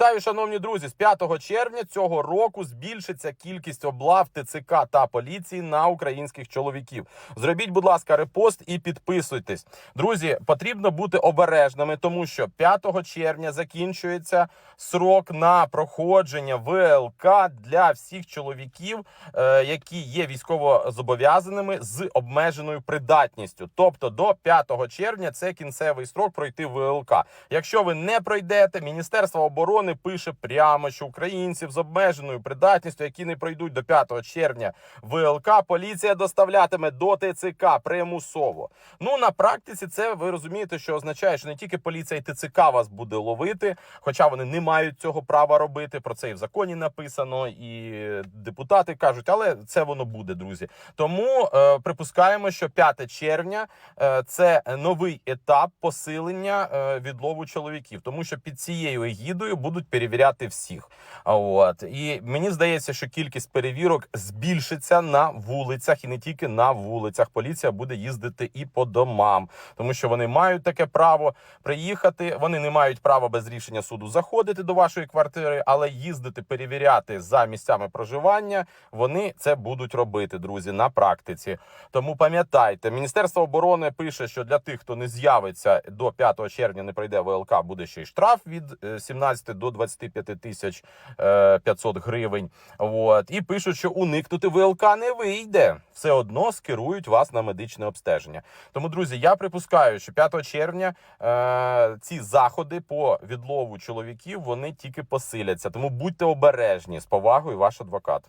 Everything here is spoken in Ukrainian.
Вітаю, шановні друзі, з 5 червня цього року збільшиться кількість облав ТЦК та поліції на українських чоловіків. Зробіть, будь ласка, репост і підписуйтесь. Друзі, потрібно бути обережними, тому що 5 червня закінчується срок на проходження ВЛК для всіх чоловіків, е, які є військово зобов'язаними з обмеженою придатністю. Тобто до 5 червня це кінцевий срок пройти ВЛК. Якщо ви не пройдете, Міністерство оборони пише прямо, що українців з обмеженою придатністю, які не пройдуть до 5 червня ВЛК, поліція доставлятиме до ТЦК примусово. Ну на практиці це ви розумієте, що означає, що не тільки поліція і ТЦК вас буде ловити, хоча вони не мають цього права робити. Про це і в законі написано, і депутати кажуть, але це воно буде, друзі. Тому е, припускаємо, що 5 червня е, це новий етап посилення е, відлову чоловіків, тому що під цією егідою будуть перевіряти всіх. От і мені здається, що кількість перевірок збільшиться на вулицях і не тільки на вулицях. Поліція буде їздити і по домам, тому що вони мають таке право приїхати. Вони не мають права без рішення суду заходити до вашої квартири, але їздити перевіряти за місцями проживання. Вони це будуть робити, друзі, на практиці. Тому пам'ятайте, Міністерство оборони пише, що для тих, хто не з'явиться до 5 червня, не пройде ВЛК, буде ще й штраф від е, 17 до 25 тисяч е, 500 гривень. От і пишуть, що уникнути ВЛК не вийде. Все одно скерують вас на медичне обстеження. Тому, друзі, я припускаю, що 5 червня е, ці заходи по відлову чоловіків вони тільки посиляться. Тому будьте обережні з повагою, ваш адвокат.